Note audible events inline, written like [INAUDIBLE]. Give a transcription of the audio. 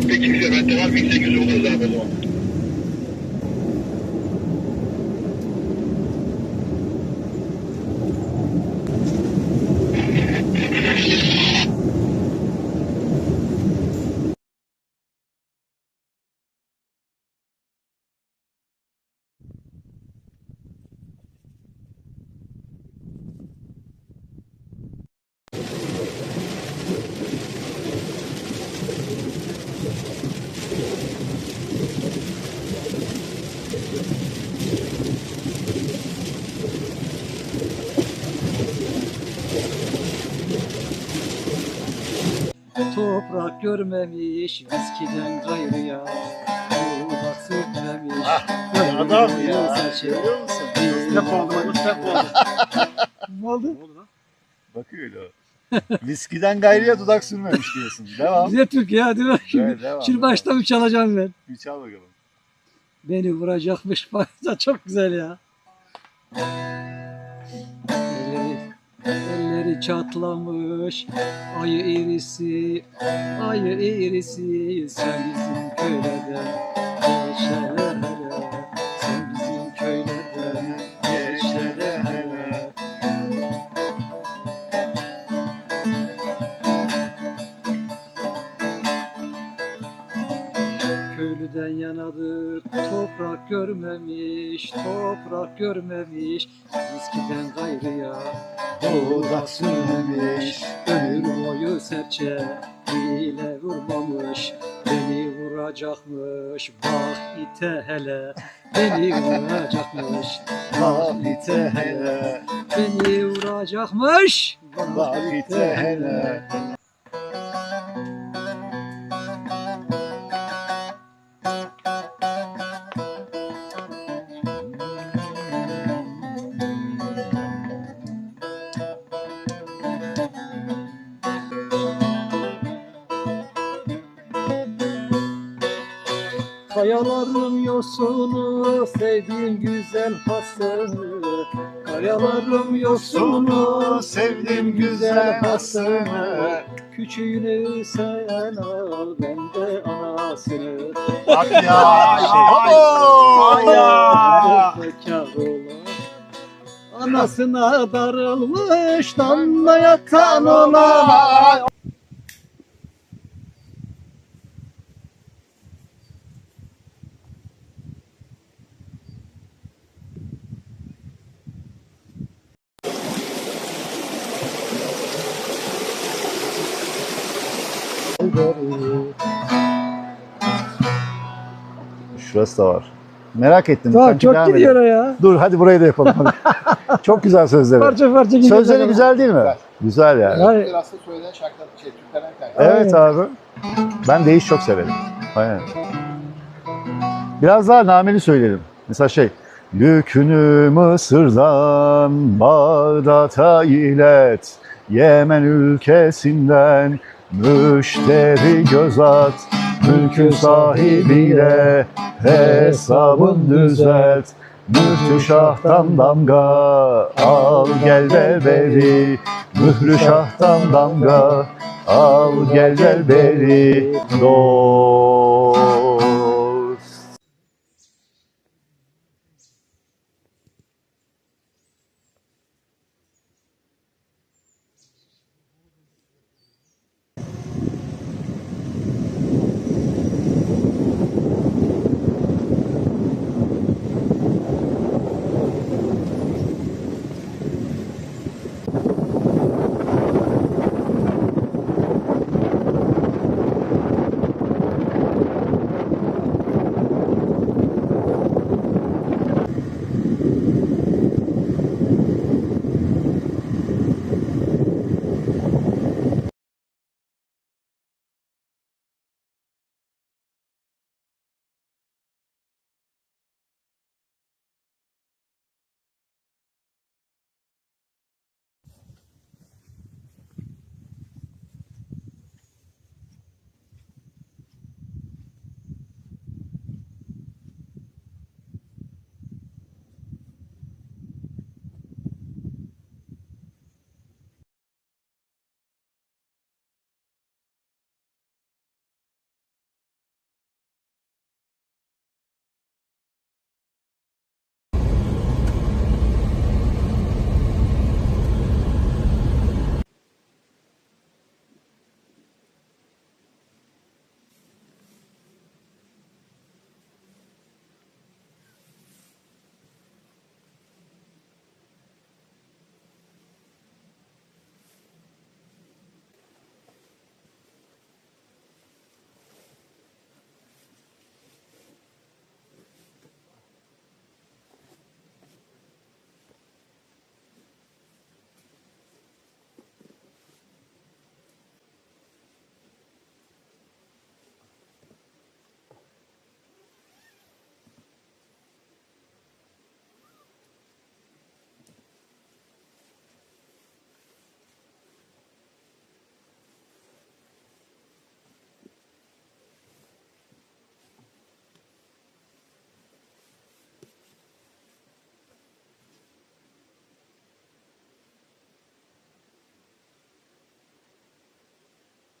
kokpit çıkıyor. Ben de var 1800 oluruz abi o Toprak görmemiş viskiden gayrıya Kulak sürtmemiş Adam gönül ya. şey. Görüyor musun? Step oldu, step [LAUGHS] oldu. Ne oldu? Bakıyor öyle o. Viskiden gayrıya dudak sürmemiş diyorsun. Devam. Bize Türk ya değil mi? Şimdi, Evet, devam, şimdi devam. baştan bir çalacağım ben. Bir çal bakalım. Beni vuracakmış [LAUGHS] fazla çok güzel ya. Elleri, çatlamış ayı eğrisi ayı eğrisi sen bizim köylerden geçlere sen bizim köylerden geçlere Köylüden yanadır toprak görmemiş toprak görmemiş. Viskiden gayrıya Dudak sürmemiş. ömür boyu serçe ile vurmamış beni vuracakmış bak ite hele beni vuracakmış Bak ite hele. beni vuracakmış Bak ite hele. Kayaların yosunu sevdiğim güzel hasını Kayalarım yosunu sevdim güzel hasını. Küçüğünü sen al ben de anasını Bak ya. Şey. ya. Anasına darılmış damla yatan olan Şurası da var. Merak ettim. Tamam Sanki çok beğenmedim. gidiyor ya Dur hadi burayı da yapalım. hadi. [LAUGHS] çok güzel sözleri. Parça parça gidiyor Sözleri güzel değil mi? Güzel yani. Yani, aslında söylenen şarkılar şey Türklerden. Evet abi. Ben değiş çok severim. Aynen. Biraz daha nameli söyleyelim. Mesela şey. Yükünü Mısır'dan Bağdat'a ilet. Yemen ülkesinden müşteri göz at. Mülkün sahibiyle hesabın düzelt. Müftü şahtan damga al gel de beri. Mührü şahtan damga Al gel gel beri do